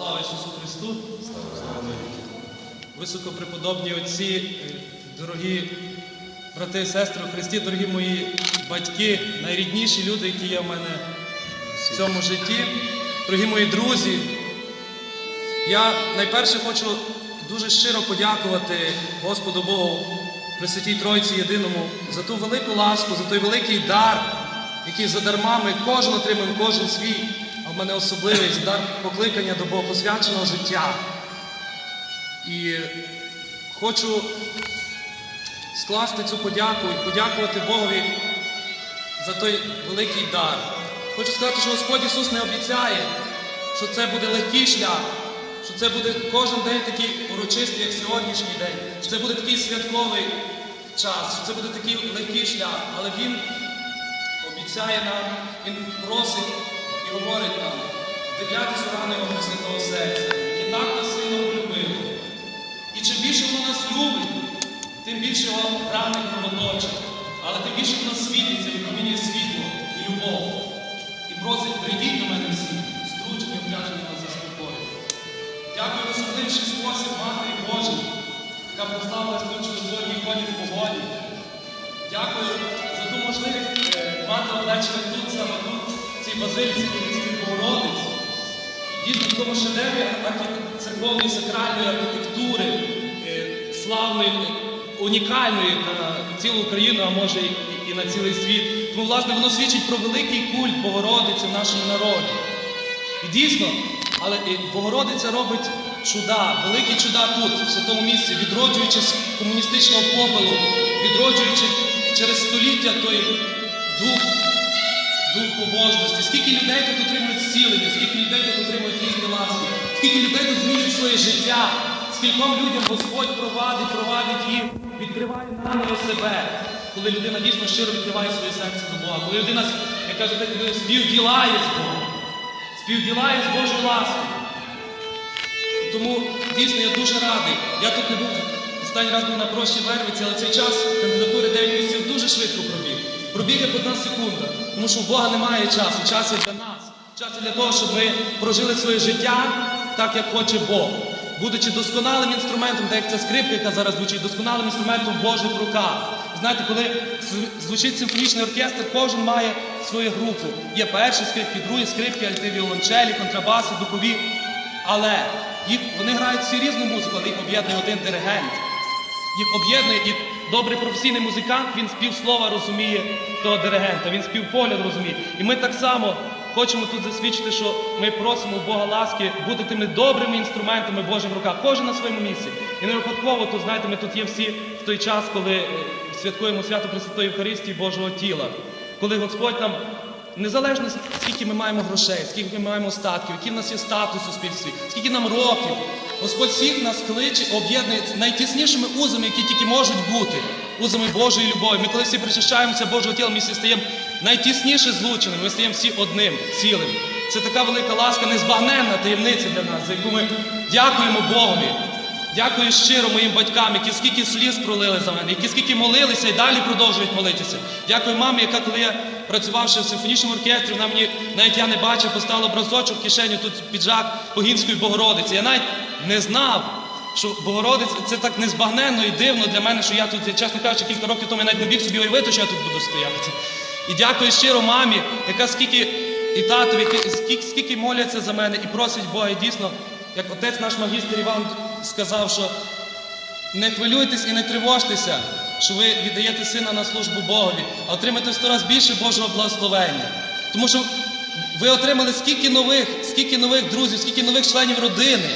Слава Ісусу Христу! Слава Високопреподобні отці, е, дорогі брати і сестри у Христі, дорогі мої батьки, найрідніші люди, які є в мене в цьому житті, дорогі мої друзі. Я найперше хочу дуже щиро подякувати Господу Богу Пресвятій Тройці Єдиному за ту велику ласку, за той великий дар, який задарма ми кожен отримуємо, кожен свій, мене особливий дар покликання до Богопосвяченого життя. І хочу скласти цю подяку і подякувати Богові за той великий дар. Хочу сказати, що Господь Ісус не обіцяє, що це буде легкий шлях, що це буде кожен день такий урочистий, як сьогоднішній день, що це буде такий святковий час, що це буде такий легкий шлях. Але Він обіцяє нам, Він просить і говорить нам, дивлятися у рани Його Святого серця, яке так нас сильно полюбило. І чим більше воно нас любить, тим більше його рани кровоточить. Але тим більше воно світиться, відпромінює світло і любов. І просить, прийдіть до мене всі, стручені, обтяжені вас заспокоїть. Дякую в особливіший спосіб Матері Божій, яка поставила тут сьогодні коні в погоді. Дякую за ту можливість е, мати облечення тут, саме тут, в цій базиліці Богородиці. Дійсно, в тому шедеврі церковної сакральної архітектури, е, славної, унікальної на цілу Україну, а може і на цілий світ. Тому, власне, воно свідчить про великий культ Богородиці в нашому народі. І дійсно, але Богородиця робить чуда, великі чуда тут, в святому місці, відроджуючи з комуністичного попелу, відроджуючи через століття той дух дух побожності, скільки людей тут отримують зцілення, скільки людей тут отримують різні ласки, скільки людей тут змінюють своє життя, скільком людям Господь провадить, провадить їх, відкриває наново себе, коли людина дійсно щиро відкриває своє серце до Бога, коли людина, як кажуть, так, співділає з Богом, співділає з Божою ласкою. Тому дійсно я дуже радий. Я тут не був останній раз був на прощій Вервиці, але цей час кандидатури 9 місяців дуже швидко пробіг. Пробіг як одна секунда. Тому що в Бога немає часу. Час є для нас. Час є для того, щоб ми прожили своє життя так, як хоче Бог. Будучи досконалим інструментом, так як ця скрипка, яка зараз звучить, досконалим інструментом Божих руках. Знаєте, коли звучить симфонічний оркестр, кожен має свою групу. Є перші скрипки, другі скрипки, альти, віолончелі, контрабаси, духові. Але їх вони грають всі різну музику, але їх об'єднує один диригент. Їх об'єднує і добрий професійний музикант, він з півслова розуміє того диригента, він з півполя розуміє. І ми так само хочемо тут засвідчити, що ми просимо у Бога ласки бути тими добрими інструментами Божих руках, кожен на своєму місці. І не випадково то знаєте, ми тут є всі в той час, коли е, святкуємо свято Пресвятої Євхаристії Божого тіла, коли Господь нам Незалежно скільки ми маємо грошей, скільки ми маємо статків, який в нас є статус у суспільстві, скільки нам років, Господь всіх нас кличе, об'єднує найтіснішими узами, які тільки можуть бути, узами Божої любові. Ми коли всі причащаємося Божого тіла, ми всі стаємо найтісніше злученими, ми стаємо всі одним, цілим. Це така велика ласка, незбагненна таємниця для нас, за яку ми дякуємо Богові. Дякую щиро моїм батькам, які скільки сліз пролили за мене, які скільки молилися і далі продовжують молитися. Дякую мамі, яка, коли я працювавши в симфонічному оркестрі, вона мені, навіть я не бачив, поставила образочок в кишеню, тут піджак Погінської Богородиці. Я навіть не знав, що Богородиця це так незбагненно і дивно для мене, що я тут, я, чесно кажучи, кілька років тому я навіть не біг собі уявити, що я тут буду стояти. І дякую щиро мамі, яка скільки і татові, скільки, скільки моляться за мене і просять Бога. І дійсно, як отець наш магістр Іван сказав, що не хвилюйтесь і не тривожтеся, що ви віддаєте сина на службу Богові, а отримаєте в сто раз більше Божого благословення. Тому що ви отримали скільки нових, скільки нових друзів, скільки нових членів родини.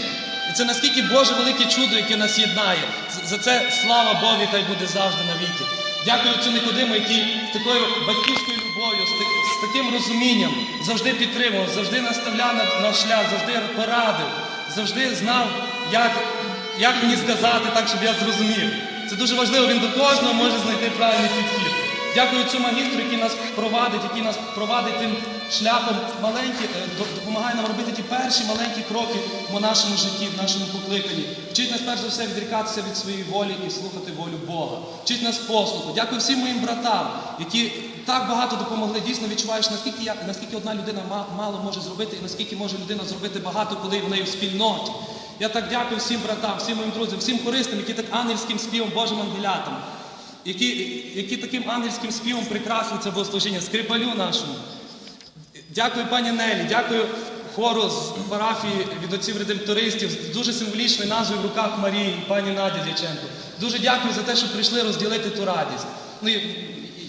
І це наскільки Боже велике чудо, яке нас єднає. За це слава Богу, хай буде завжди навіки. Дякую цю Никодиму, який з такою батьківською любов'ю, з, таким розумінням завжди підтримував, завжди наставляв на, шлях, завжди порадив, завжди знав, як, як мені сказати так, щоб я зрозумів. Це дуже важливо, він до кожного може знайти правильний підхід. Дякую цьому магістру, який нас провадить, який нас провадить тим шляхом маленькі, е, допомагає нам робити ті перші маленькі кроки в нашому житті, в нашому покликанні. Вчить нас перш за все відрікатися від своєї волі і слухати волю Бога. Вчить нас послуху. Дякую всім моїм братам, які так багато допомогли. Дійсно відчуваєш, наскільки я, наскільки одна людина мало може зробити, і наскільки може людина зробити багато, коли в неї в спільноті. Я так дякую всім братам, всім моїм друзям, всім корисним, які так ангельським співом, Божим ангелятам, які, які таким ангельським співом прикрасили це богослужіння, скрипалю нашому. Дякую пані Нелі, дякую хору з парафії від отців редемптористів з дуже символічною назвою в руках Марії, пані Наді Дяченко. Дуже дякую за те, що прийшли розділити ту радість. Ну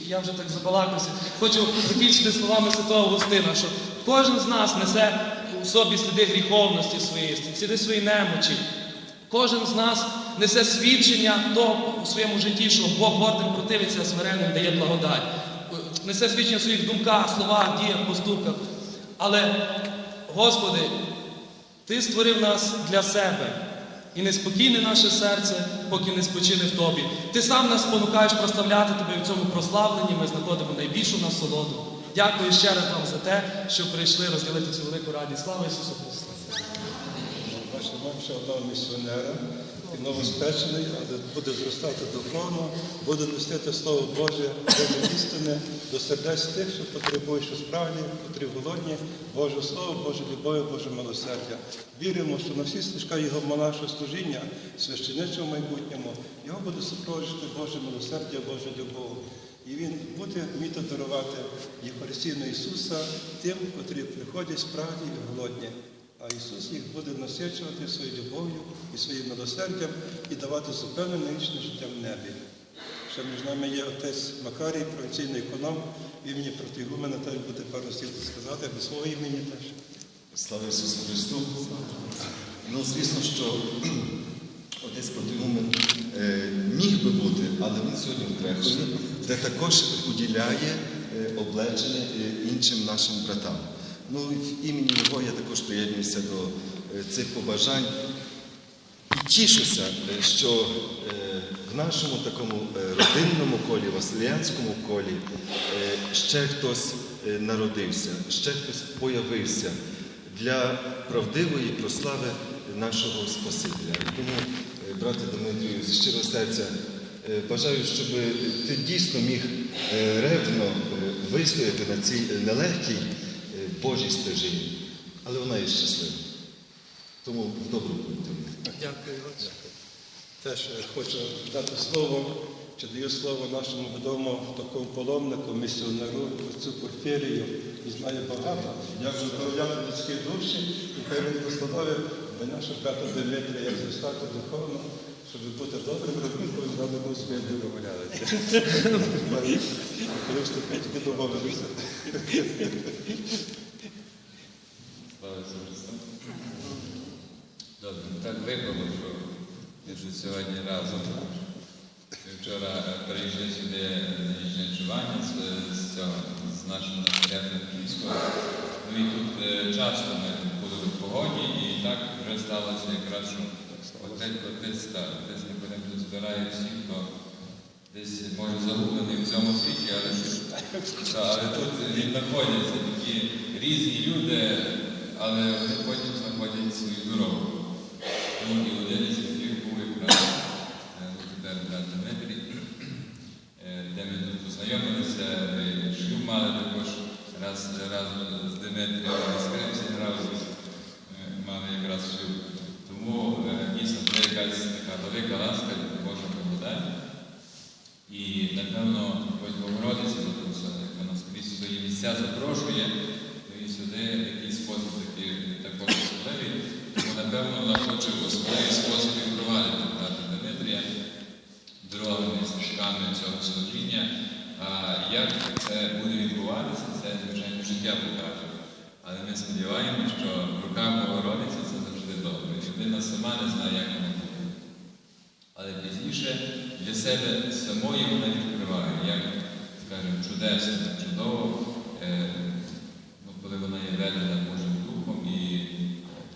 я вже так забалакався. Хочу закінчити словами святого Августина, що кожен з нас несе у собі сліди гріховності своєї, сліди своєї немочі. Кожен з нас несе свідчення того у своєму житті, що Бог гордим противиться, а смиренним дає благодать. Несе свідчення в своїх думках, словах, діях, поступках. Але, Господи, Ти створив нас для себе. І неспокійне наше серце, поки не спочине в Тобі. Ти сам нас спонукаєш прославляти Тебе і в цьому прославленні ми знаходимо найбільшу насолоду. Дякую ще раз вам за те, що прийшли розділити цю велику радість. Слава Ісусу Христу! Бачите, маємо ще одного місіонера, і новоспечений, але буде зростати духовно, буде носити Слово Боже, Боже істини до сердець тих, що потребують, що справді, котрі голодні, Боже Слово, Боже любові, Боже милосердя. Віримо, що на всі стежка Його монашого служіння, священичого майбутньому, його буде супроводжувати Боже милосердя, Божа любов. І він буде вміти дарувати Євхаристійну Ісуса тим, котрі приходять справді і голодні. А Ісус їх буде насичувати своєю любов'ю і своїм милосердям і давати запевнене вічне життя в небі. Ще між нами є отець Макарій, провінційний економ, в імені протигумена теж буде пару слів сказати, або своє імені теж. Слава Ісусу Христу! Ну, звісно, що отець Протигумен міг би бути, але він сьогодні в Крехові, де також уділяє е, облечення е, іншим нашим братам. Ну, в імені його я також приєднуюся до е, цих побажань. І тішуся, що в нашому такому родинному колі, василянському колі, ще хтось народився, ще хтось появився для правдивої прослави нашого Спасителя. Тому, брате Дмитрію, зі щирого серця бажаю, щоб ти дійсно міг е, ревно е, вистояти на цій е, нелегкій е, Божій стежині. Але вона є щаслива. Тому в добру путь. Дякую. Теж е, хочу дати слово, чи даю слово нашому відомому такому паломнику, місіонеру, отцю Порфірію. І знає багато. Як здоров'яти людські душі, і хай він благословив до нашого брата Дмитрія, як зростати духовно, щоб бути добрим робітником, з нами ми собі не домовлялися. Коли вступить, тільки домовилися. Слава Ісусу Христу. Добре, так випало, що ми вже сьогодні разом. Ми вчора перейшли сюди нічне ночування з, з, цього, з нашого настоятеля Київського. Ну і тут е, часто ми були в погоді, і так вже сталося якраз, що отець, отець, та, отець збирає всіх, хто десь може загублений в цьому світі, але, та, але тут знаходяться такі різні люди, але вони потім знаходять свою дорогу. Ну, і один із таких був якраз е, брат Дмитрій, е, де ми тут познайомилися, шлюб мали також раз разом з Дмитрієм, на скрипці грали, е, мали якраз шлюб. Тому е, дійсно це якась така велика ласка, Божа благодать. І, напевно, хоч Богородиця запросила, як вона скрізь свої місця запрошує, то і сюди якийсь спосіб такий також особливий. Тому, напевно, вона хоче в особливий спосіб і впровадити брата Дмитрія дорогами, стежками цього служіння. А як це буде відбуватися, це, звичайно, життя покаже. Але ми сподіваємося, що в руках Богородиці добре. Людина сама не знає, як вона буде. Але пізніше для себе самої вона відкриває, як, скажімо, чудесно, чудово, е, ну, коли вона є ведена Божим Духом і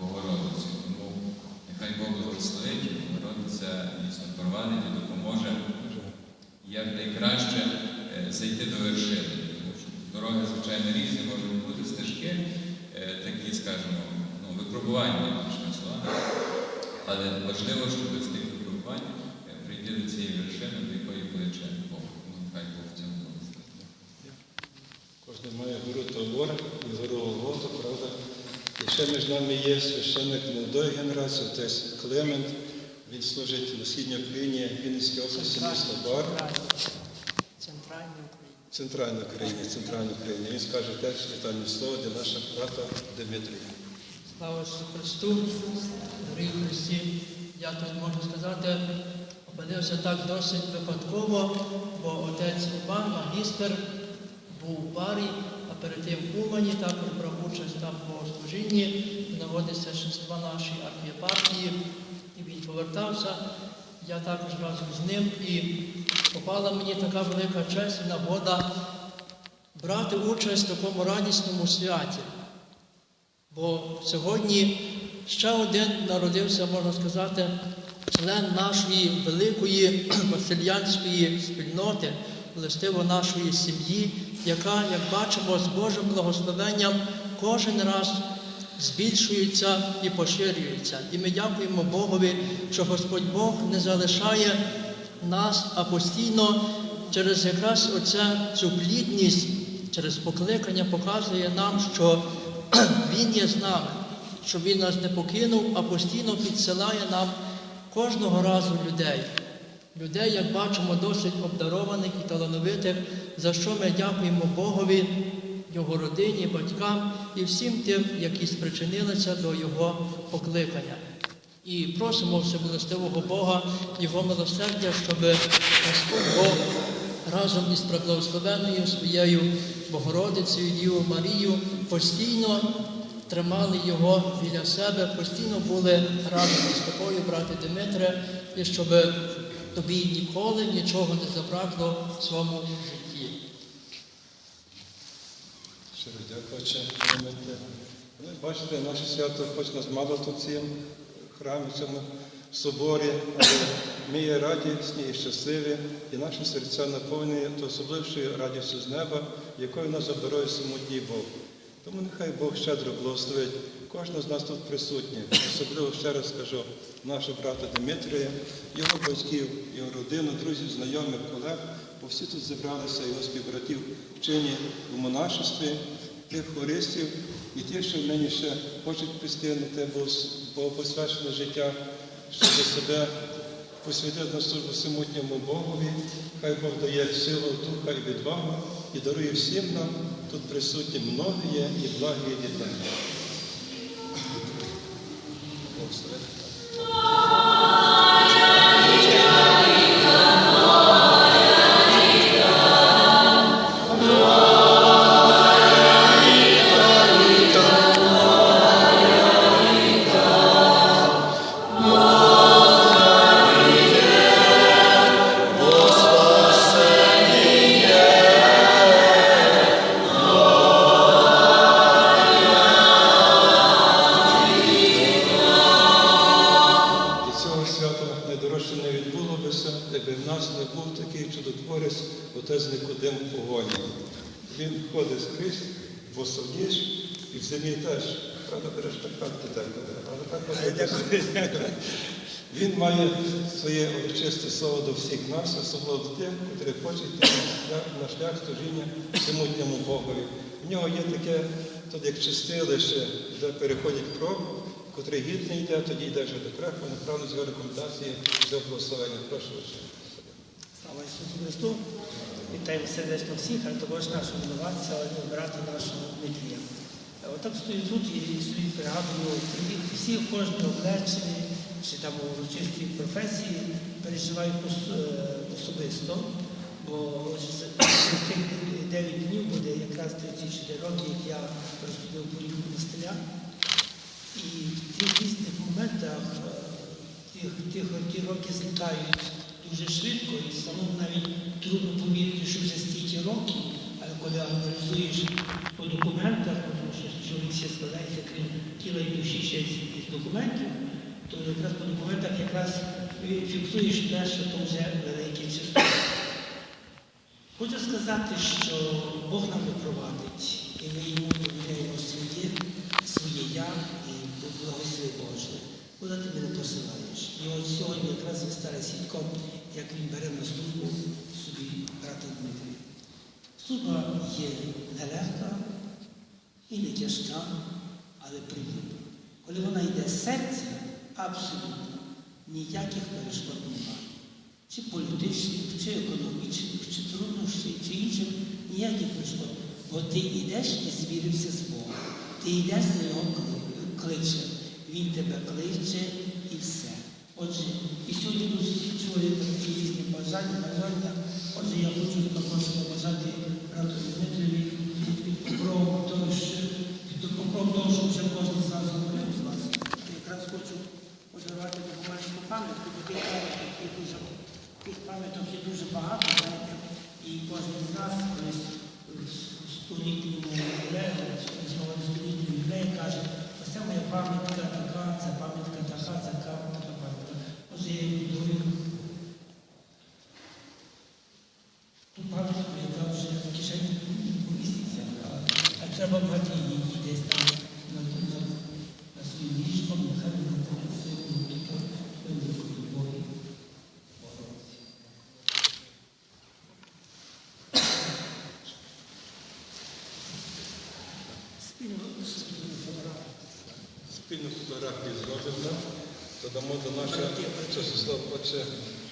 Богородицею. Тому нехай Бог благословить, Богородиця дійсно провадить і допоможе як найкраще е, зайти до вершини. Тому що дороги, звичайно, різні, можуть бути стежки, е, такі, скажімо, ну, випробування. Але важливо, щоб з тих випробувань прийти до цієї вершини, до якої кличе Бог. Ну, хай Бог в цьому благословить. має гору Табор і гору Голгофа, правда. І ще між нами є священник молодої генерації, отець Клемент. Він служить на східній Україні, Вінницькій області, місто Бар. Центральній Україні. Центральна Україна, центральна Україна. Він скаже теж вітальне слово для нашого брата Дмитрія. Слава Ісусу Христу, дорогі Христі. Я тут можу сказати, опинився так досить випадково, бо отець Іван, магістр, був в барі, а перед тим в Умані також брав участь там по служінні, нагоди священства нашої архієпархії, і він повертався. Я також разом з ним і попала мені така велика честь і нагода брати участь в такому радісному святі. Бо сьогодні ще один народився, можна сказати, член нашої великої васильянської спільноти, властиво нашої сім'ї, яка, як бачимо, з Божим благословенням кожен раз збільшується і поширюється. І ми дякуємо Богові, що Господь Бог не залишає нас, а постійно через якраз оця цю плідність, через покликання показує нам, що Він є з нами, що Він нас не покинув, а постійно підсилає нам кожного разу людей. Людей, як бачимо, досить обдарованих і талановитих, за що ми дякуємо Богові, Його родині, батькам і всім тим, які спричинилися до Його покликання. І просимо всемилостивого Бога, Його милосердя, щоб Господь Бог разом із преблагословенною своєю Богородицею Дівою Марією постійно тримали його біля себе, постійно були разом з тобою, брате Дмитре, і щоб тобі ніколи нічого не забракло в своєму житті. Щиро дякую. Клементе. Ну, бачите, наше свято, хоч нас мало тут цьому храмі, в соборі, але ми є радісні і щасливі, і наші серця наповнені то особлившою радістю з неба, якою нас обдарує самотній Бог. Тому нехай Бог щедро благословить кожного з нас тут присутніх. Особливо ще раз скажу нашого брата Дмитрія, його батьків, його родину, друзів, знайомих, колег, бо всі тут зібралися, його співбратів вчені у монашестві, тих хористів і ті, що нині ще хочуть пристигнути богопосвячене життя, щоб себе посвятити на службу самотньому Богові. Хай Бог дає силу, духа і відвагу і дарує всім нам тут присутні многії і благі дітей. Нас не був такий чудотворець, отець Никодим Погоні. Він ходить скрізь, босоніж і в зимі теж. Правда, береш так так, але так ходить. Він має своє урочисте слово до всіх нас, особливо до тих, котрі хочуть йти на шлях, служіння самотньому Богові. В нього є таке, тут як чистилище, де переходять кров, котрий гідний йде, тоді йде вже до краху, направду з його рекомендації до благословення. Прошу вас. Слава Ісусу Христу! Вітаємо сердечно всіх, а також нашого винуватця, брата нашого Дмитрія. Е, Отак стою тут і собі пригадую привіт всіх, кожного облечені, чи там у урочистій професії переживаю е, особисто, бо за тих 9 днів буде якраз 34 роки, як я розповів поріг монастиря. І в тих різних моментах е, тих, тих, ті роки злітають дуже швидко, і самому навіть трудно повірити, що вже стільки років, але коли аналізуєш по документах, тому що чоловік ще складається крім тіла і душі ще із документів, то якраз по документах якраз фіксуєш те, що то вже великий число. Хочу сказати, що Бог нам провадить, і ми йому довіряємо своє, своє я і благослови Боже. Куди ти мене посилаєш? І от сьогодні якраз ви стали свідком, як він бере на службу собі брата Дмитрія. Служба є нелегка і не тяжка, але приємна. Коли вона йде з серця, абсолютно ніяких перешкод немає. Чи політичних, чи економічних, чи труднощів, чи інших ніяких перешкод. Бо ти йдеш і звірився з Богом. Ти йдеш за його кли- кличе. Він тебе кличе і все. Отже, і сьогодні ми такі різні бажання, бажання. Отже, я хочу також побажати брату Дмитрові під, покровом того, що вже кожен з нас говорив з вас. Якраз хочу подарувати таку маленьку пам'ятку, бо тих пам'яток є дуже тих пам'яток є дуже багато, знаєте, і кожен з нас колись столітньому знову столітньому ювілеї каже, ось це моя пам'ятка Спільну фотографію зробимо, додамо до нашого Часослав Отче